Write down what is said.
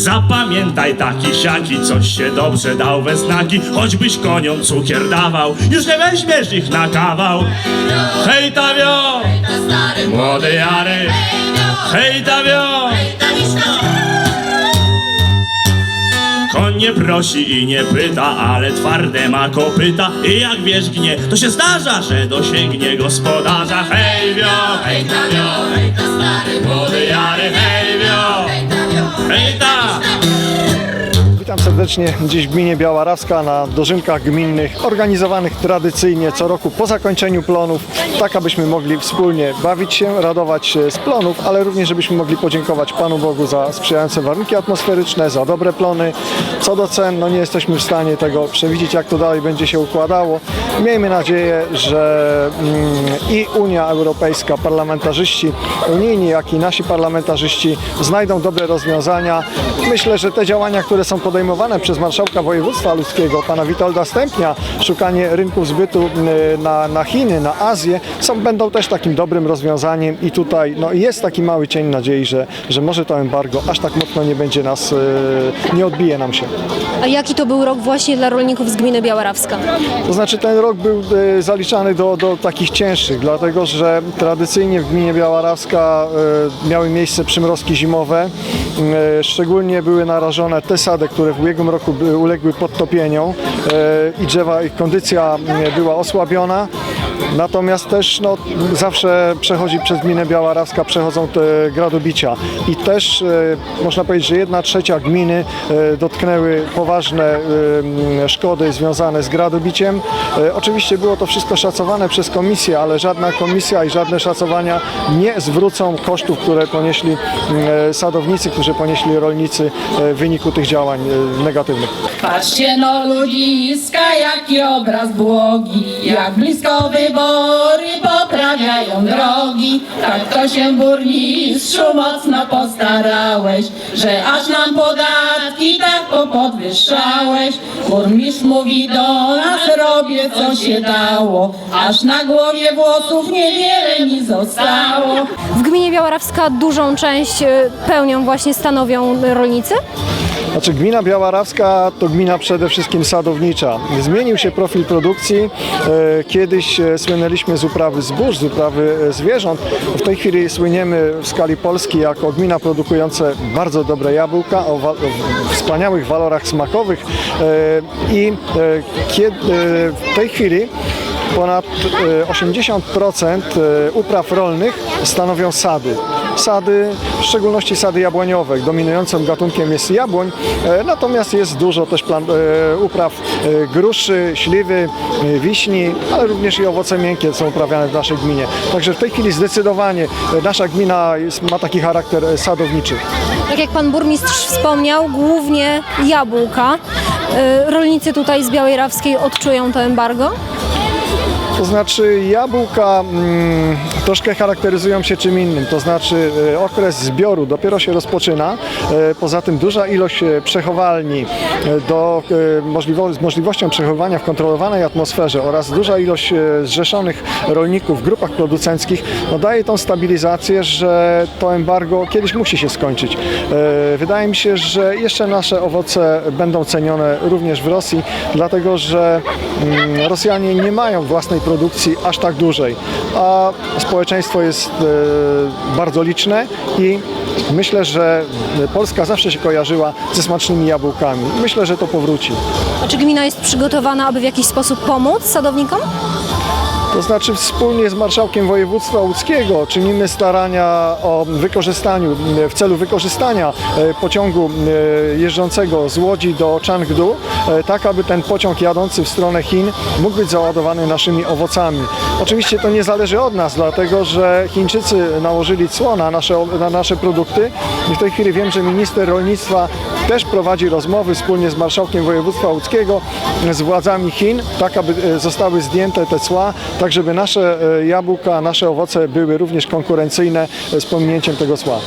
Zapamiętaj taki siaki, coś się dobrze dał we znaki Choćbyś koniom cukier dawał, już nie weźmiesz ich na kawał. Hej tawio, młody Jary! Hej tawio, Koń nie prosi i nie pyta, ale twarde ma kopyta. I jak wierzgnie, to się zdarza, że dosięgnie gospodarza. Hej wio, hej ta wio, hej ta stary młody Jary! Hej wio, hej ta Witam serdecznie dziś w gminie Białarawska na dożynkach gminnych organizowanych tradycyjnie co roku po zakończeniu plonów, tak abyśmy mogli wspólnie bawić się, radować się z plonów, ale również żebyśmy mogli podziękować Panu Bogu za sprzyjające warunki atmosferyczne, za dobre plony. Co do cen, no nie jesteśmy w stanie tego przewidzieć, jak to dalej będzie się układało. Miejmy nadzieję, że mm, i Unia Europejska, parlamentarzyści unijni, jak i nasi parlamentarzyści znajdą dobre rozwiązania. Myślę, że te działania, które są podejmowane przez marszałka województwa ludzkiego, pana Witolda Stępnia, szukanie rynków zbytu na, na Chiny, na Azję, są, będą też takim dobrym rozwiązaniem i tutaj no, jest taki mały cień nadziei, że, że może to embargo aż tak mocno nie będzie nas, y, nie odbije nam się. A jaki to był rok właśnie dla rolników z gminy Białarawska? To znaczy ten rok był e, zaliczany do, do takich cięższych, dlatego że tradycyjnie w gminie Białarawska e, miały miejsce przymrozki zimowe. E, szczególnie były narażone te sady, które w ubiegłym roku uległy podtopieniom e, i drzewa, ich kondycja m, była osłabiona. Natomiast też no, zawsze przechodzi przez gminę Białarawska, przechodzą te gradobicia i też e, można powiedzieć, że jedna trzecia gminy e, dotknęły poważne szkody związane z gradobiciem. Oczywiście było to wszystko szacowane przez komisję, ale żadna komisja i żadne szacowania nie zwrócą kosztów, które ponieśli sadownicy, którzy ponieśli rolnicy w wyniku tych działań negatywnych. Patrzcie no ludziska, jaki obraz błogi, jak blisko wybory poprawiają drogi. Tak to się burmistrzu mocno postarałeś, że aż nam podatki tak popodwyższałeś. Burmistrz mówi do nas, robię co się dało, aż na głowie włosów niewiele mi zostało. W gminie Białarawska dużą część e, pełnią właśnie stanowią rolnicy? Znaczy gmina Białarawska to gmina przede wszystkim sadownicza. Zmienił się profil produkcji. E, Kiedyś e, słynęliśmy z uprawy zbóż, z uprawy e, zwierząt. W tej chwili słyniemy w skali Polski jako gmina produkująca bardzo dobre jabłka o, wspaniałych walorach smakowych i w tej chwili ponad e, 80% e, upraw rolnych stanowią sady. Sady, w szczególności sady jabłoniowe. Dominującym gatunkiem jest jabłoń, e, natomiast jest dużo też e, upraw e, gruszy, śliwy, e, wiśni, ale również i owoce miękkie są uprawiane w naszej gminie. Także w tej chwili zdecydowanie e, nasza gmina jest, ma taki charakter e, sadowniczy. Tak jak pan burmistrz wspomniał, głównie jabłka. E, Rolnicy tutaj z Białej Rawskiej odczują to embargo? Yeah. To znaczy jabłka mm, troszkę charakteryzują się czym innym, to znaczy e, okres zbioru dopiero się rozpoczyna, e, poza tym duża ilość e, przechowalni e, do, e, możliwo, z możliwością przechowywania w kontrolowanej atmosferze oraz duża ilość e, zrzeszonych rolników w grupach producenckich no daje tą stabilizację, że to embargo kiedyś musi się skończyć. E, Wydaje mi się, że jeszcze nasze owoce będą cenione również w Rosji, dlatego że mm, Rosjanie nie mają własnej produkcji aż tak dużej, a społeczeństwo jest e, bardzo liczne i myślę, że Polska zawsze się kojarzyła ze smacznymi jabłkami. Myślę, że to powróci. A czy gmina jest przygotowana, aby w jakiś sposób pomóc sadownikom? To znaczy wspólnie z marszałkiem województwa łódzkiego czynimy starania o wykorzystaniu, w celu wykorzystania e, pociągu e, jeżdżącego z Łodzi do Changdu, e, tak aby ten pociąg jadący w stronę Chin mógł być załadowany naszymi owocami. Oczywiście to nie zależy od nas, dlatego że Chińczycy nałożyli cło na nasze, na nasze produkty i w tej chwili wiem, że minister rolnictwa też prowadzi rozmowy wspólnie z marszałkiem województwa łódzkiego, z władzami Chin, tak aby zostały zdjęte te cła, tak żeby nasze e, jabłka, nasze owoce były również konkurencyjne z pominięciem tego cła.